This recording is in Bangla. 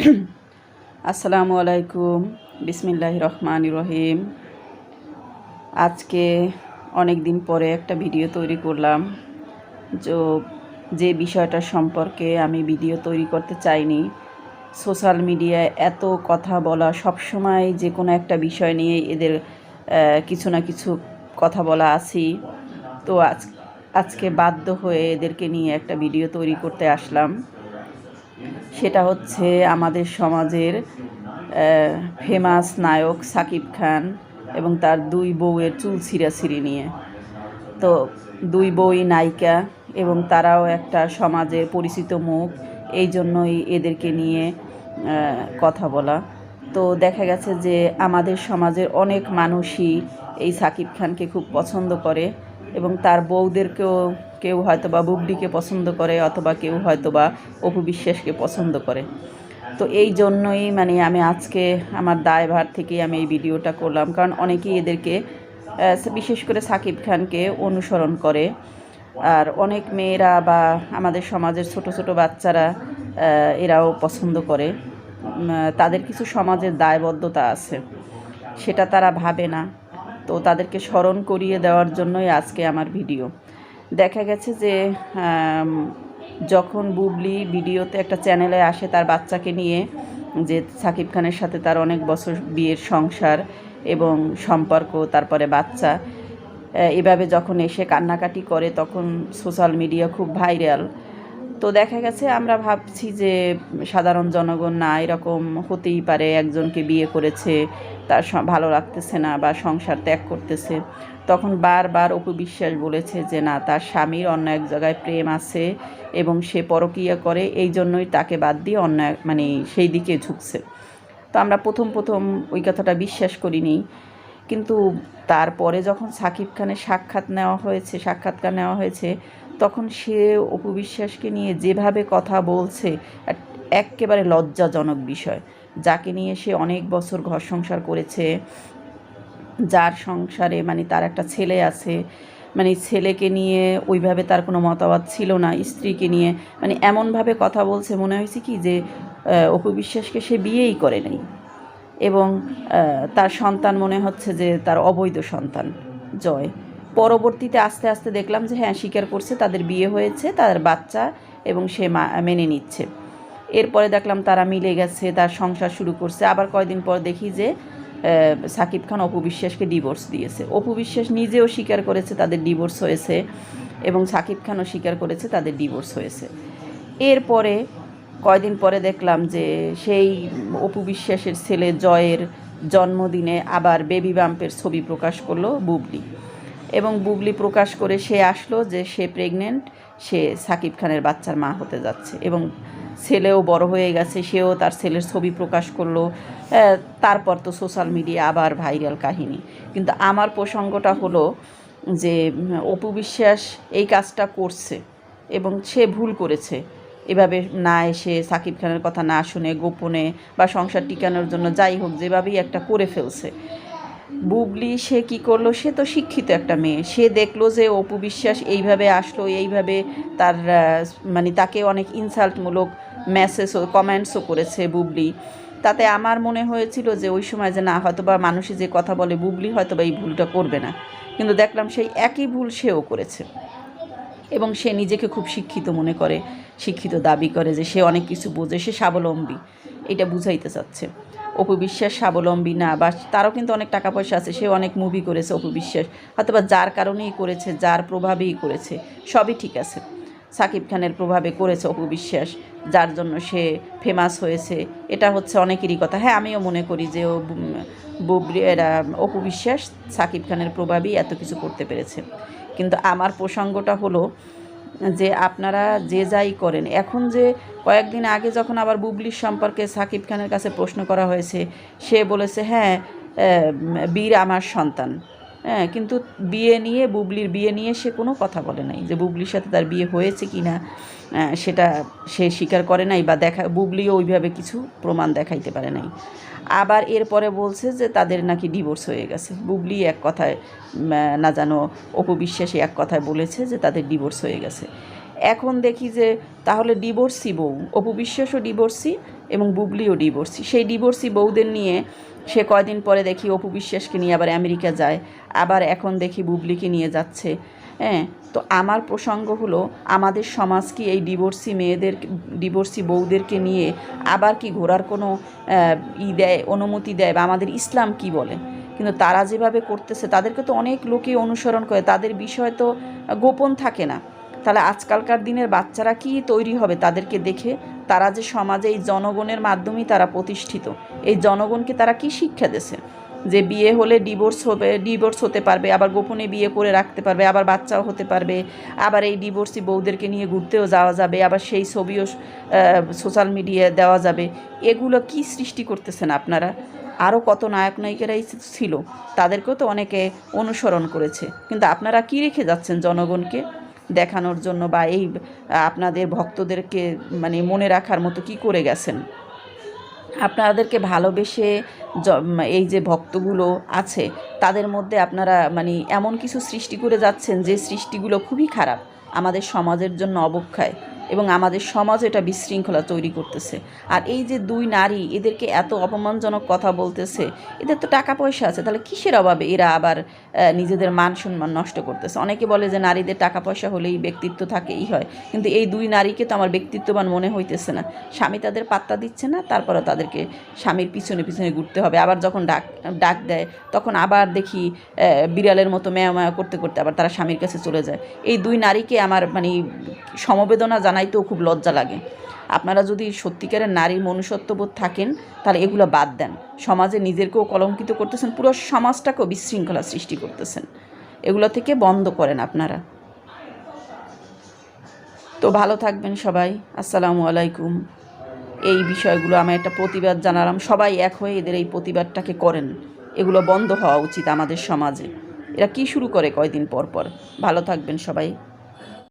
আসসালামু আলাইকুম। বিসমিল্লাহ রহমান রহিম। আজকে অনেক দিন পরে একটা ভিডিও তৈরি করলাম। যে যে বিষয়টা সম্পর্কে আমি ভিডিও তৈরি করতে চাইনি, সোশ্যাল মিডিয়ায় এত কথা বলা, সবসময় যে কোনো একটা বিষয় নিয়ে এদের কিছু না কিছু কথা বলা আছি। তো আজ, আজকে বাধ্য হয়ে এদেরকে নিয়ে একটা ভিডিও তৈরি করতে আসলাম। সেটা হচ্ছে আমাদের সমাজের ফেমাস নায়ক সাকিব খান এবং তার দুই বউয়ের চুল ছিঁড়াছিঁড়ি নিয়ে। তো দুই বই নায়িকা এবং তারাও একটা সমাজের পরিচিত মুখ, এই জন্যই এদেরকে নিয়ে কথা বলা। তো দেখা গেছে যে আমাদের সমাজের অনেক মানুষই এই সাকিব খানকে খুব পছন্দ করে এবং তার বউদেরকেও কেউ হয়তো বা বুবলিকে পছন্দ করে অথবা কেউ হয়তো বা অপু বিশ্বাসকে পছন্দ করে। তো এই জন্যই মানে আমি আজকে আমার দায়ভার থেকে আমি এই ভিডিওটা করলাম। কারণ অনেকেই এদেরকে বিশেষ করে সাকিব খানকে অনুসরণ করে। আর অনেক মেয়েরা বা আমাদের সমাজের ছোট ছোট বাচ্চারা এরাও পছন্দ করে। তাদের কিছু সমাজের দায়বদ্ধতা আছে। সেটা তারা ভাবে না। তো তাদেরকে স্মরণ করিয়ে দেওয়ার জন্যই আজকে আমার ভিডিও। দেখা গেছে যে যখন বুবলি ভিডিওতে একটা চ্যানেলে আসে তার বাচ্চাকে নিয়ে, যে সাকিব খানের সাথে তার অনেক বছর বিয়ের সংসার এবং সম্পর্ক, তারপরে বাচ্চা এভাবে যখন এসে কান্নাকাটি করে, তখন সোশ্যাল মিডিয়া খুব ভাইরাল। তো দেখা গেছে আমরা ভাবছি যে সাধারণ জনগণ না এরকম হতেই পারে, একজনকে বিয়ে করেছে, তার ভালো লাগতেছে না বা সংসার ত্যাগ করতেছে। তখন বারবার অপু বিশ্বাস বলেছে যে না, তার স্বামীর অন্য এক জায়গায় প্রেম আছে এবং সে পরকীয়া করে, এই জন্যই তাকে বাদ দিয়ে অন্য মানে সেই দিকে ঝুঁকছে। তো আমরা প্রথম প্রথম ওই কথাটা বিশ্বাস করিনি। কিন্তু তারপরে যখন সাকিব খানের সাক্ষাৎ নেওয়া হয়েছে, সাক্ষাৎকার নেওয়া হয়েছে তখন সে অপু বিশ্বাসকে নিয়ে যেভাবে কথা বলছে এক- এক্কেবারে লজ্জাজনক বিষয়। যাকে নিয়ে সে অনেক বছর ঘর সংসার করেছে, যার সংসারে মানে তার একটা ছেলে আছে মানে ছেলেকে নিয়ে ওইভাবে তার কোনো মতামত ছিল না, স্ত্রীকে নিয়ে। মানে এমনভাবে কথা বলছে, মনে হয়েছে কি যে অপু বিশ্বাসকে সে বিয়েই করে নাই। এবং তার সন্তান মনে হচ্ছে যে তার অবৈধ সন্তান, জয়। পরবর্তীতে আস্তে আস্তে দেখলাম যে হ্যাঁ স্বীকার করছে, তাদের বিয়ে হয়েছে তাদের বাচ্চা এবং সে মেনে নিচ্ছে। এরপরে দেখলাম তারা মিলে গেছে, তার সংসার শুরু করছে। আবার কয়দিন পর দেখি যে সাকিব খান অপু বিশ্বাসকে ডিভোর্স দিয়েছে। অপু বিশ্বাস নিজেও স্বীকার করেছে তাদের ডিভোর্স হয়েছে এবং সাকিব খানও স্বীকার করেছে তাদের ডিভোর্স হয়েছে। এরপরে কয়দিন পরে দেখলাম যে, সেই অপু বিশ্বাসের ছেলে জয়ের জন্মদিনে আবার বেবি বাম্পের ছবি প্রকাশ করল বুবলি। এবং বুবলি প্রকাশ করে সে আসলো যে সে প্রেগনেন্ট সে সাকিব খানের বাচ্চার মা হতে যাচ্ছে এবং ছেলেও বড় হয়ে গেছে, সেও তার ছেলের ছবি প্রকাশ করল তারপর তো সোশ্যাল মিডিয়া আবার ভাইরাল কাহিনী। কিন্তু আমার প্রসঙ্গটা হলো যে, অপু বিশ্বাস এই কাজটা করছে এবং সে ভুল করেছে। এভাবে না এসে সাকিব খানের কথা না শুনে, গোপনে বা সংসার টিকানোর জন্য যাই হোক, যেভাবেই একটা করে ফেলছে। বুবলি, সে কি করল? সে তো শিক্ষিত একটা মেয়ে। সে দেখল যে অপু বিশ্বাস এইভাবে আসলো, এইভাবে তার মানে তাকে অনেক ইনসাল্টমূলক মেসেজ ও কমেন্টসও করেছে বুবলি। তাতে আমার মনে হয়েছিল যে ওই সময় যে না হয়তো বা মানুষই যে কথা বলে বুবলি হয়তো বা এই ভুলটা করবে না। কিন্তু দেখলাম সেই একই ভুল সেও করেছে। এবং সে নিজেকে খুব শিক্ষিত মনে করে, শিক্ষিত দাবি করে যে সে অনেক কিছু বোঝে, সে স্বাবলম্বী। এটা বুঝাইতে চাচ্ছে। অপু বিশ্বাস স্বাবলম্বী না, বা তারও কিন্তু অনেক টাকা পয়সা আছে, সে অনেক মুভি করেছে অপু বিশ্বাস হয়তো বা যার কারণেই করেছে, যার প্রভাবেই করেছে, সবই ঠিক আছে। সাকিব খানের প্রভাবে করেছে অপু বিশ্বাস যার জন্য সে ফেমাস হয়েছে, এটা হচ্ছে অনেকেরই কথা। হ্যাঁ আমিও মনে করি যে ও এরা অপু বিশ্বাস সাকিব খানের প্রভাবেই এত কিছু করতে পেরেছে। কিন্তু আমার প্রসঙ্গটা হলো যে আপনারা যে যাই করেন। এখন যে কয়েকদিন আগে যখন আবার বুবলির সম্পর্কে সাকিব খানের কাছে প্রশ্ন করা হয়েছে, সে বলেছে হ্যাঁ বীর আমার সন্তান। হ্যাঁ কিন্তু বিয়ে নিয়ে, বুবলির বিয়ে নিয়ে সে কোনো কথা বলে নাই যে বুবলির সাথে তার বিয়ে হয়েছে কি না। সেটা সে স্বীকার করে নাই বা দেখা, বুবলিও ওইভাবে কিছু প্রমাণ দেখাইতে পারে নাই। আবার এরপরে বলছে যে তাদের নাকি ডিভোর্স হয়ে গেছে। বুবলি এক কথায় না জানো, অপু বিশ্বাসী এক কথায় বলেছে যে তাদের ডিভোর্স হয়ে গেছে। এখন দেখি যে তাহলে ডিভোর্সি বউ অপবিশ্বাসও ডিভোর্সি এবং বুবলিও ডিভোর্সি সেই ডিভোর্সি বউদের নিয়ে সে কয়দিন পরে দেখি অপু বিশ্বাসকে নিয়ে আবার আমেরিকা যায়, আবার এখন দেখি বুবলিকে নিয়ে যাচ্ছে। হ্যাঁ তো আমার প্রসঙ্গ হলো, আমাদের সমাজ কি এই ডিভোর্সি মেয়েদের ডিভোর্সি বউদেরকে নিয়ে আবার কি ঘোরার কোনো ই দেয়, অনুমতি দেয়, বা আমাদের ইসলাম কি বলে? কিন্তু তারা যেভাবে করতেছে, তাদেরকে তো অনেক লোকে অনুসরণ করে, তাদের বিষয় তো গোপন থাকে না। তাহলে আজকালকার দিনের বাচ্চারা কি তৈরি হবে তাদেরকে দেখে? তারা যে সমাজে এই জনগণের মাধ্যমেই তারা প্রতিষ্ঠিত। এই জনগণকে তারা কি শিক্ষা দেছে যে বিয়ে হলে ডিভোর্স হবে ডিভোর্স হতে পারবে, আবার গোপনে বিয়ে করে রাখতে পারবে, আবার বাচ্চাও হতে পারবে, আবার এই ডিভোর্সি বউদেরকে নিয়ে ঘুরতেও যাওয়া যাবে, আবার সেই ছবিও সোশ্যাল মিডিয়ায় দেওয়া যাবে। এগুলো কি সৃষ্টি করতেছেন আপনারা? আরও কত নায়ক নায়িকারাই ছিল। তাদেরকেও তো অনেকে অনুসরণ করেছে। কিন্তু আপনারা কি রেখে যাচ্ছেন জনগণকে দেখানোর জন্য বা এই, আপনাদের ভক্তদেরকে মানে মনে রাখার মতো কি করে গেছেন? আপনাদেরকে ভালোবেসে এই যে ভক্তগুলো আছে, তাদের মধ্যে আপনারা মানে এমন কিছু সৃষ্টি করে যাচ্ছেন যে সৃষ্টিগুলো খুবই খারাপ, আমাদের সমাজের জন্য অবক্ষয়। এবং আমাদের সমাজ এটা বিশৃঙ্খলা তৈরি করতেছে। আর এই যে দুই নারী, এদেরকে এত অপমানজনক কথা বলতেছে, এদের তো টাকা পয়সা আছে, তাহলে কিসের অভাবে এরা আবার নিজেদের মান সম্মান নষ্ট করতেছে? অনেকে বলে যে নারীদের টাকা পয়সা হলেই ব্যক্তিত্ব থাকেই হয়, কিন্তু এই দুই নারীকে তো আমার ব্যক্তিত্ববান মনে হইতেছে না। স্বামী তাদের পাত্তা দিচ্ছে না তারপরে তাদেরকে স্বামীর পিছনে পিছনে ঘুরতে হবে। আবার যখন ডাক ডাক দেয়, তখন আবার দেখি বিড়ালের মতো মেয়া করতে করতে আবার তারা স্বামীর কাছে চলে যায়। এই দুই নারীকে আমার মানে সমবেদনা জানাইতেও খুব লজ্জা লাগে। আপনারা যদি সত্যিকারের নারীর মনুষ্যত্ববোধ থাকেন, তাহলে এগুলো বাদ দেন। সমাজে নিজেরকেও কলঙ্কিত করতেছেন, পুরো সমাজটাকেও বিশৃঙ্খলা সৃষ্টি করতেছেন। এগুলো থেকে বন্ধ করেন আপনারা। তো ভালো থাকবেন সবাই। আসসালামু আলাইকুম। এই বিষয়গুলো আমি একটা প্রতিবাদ জানালাম। সবাই এক হয়ে এদের এই প্রতিবাদটাকে করেন। এগুলো বন্ধ হওয়া উচিত আমাদের সমাজে। এরা কি শুরু করে কয়দিন পর পর? ভালো থাকবেন সবাই।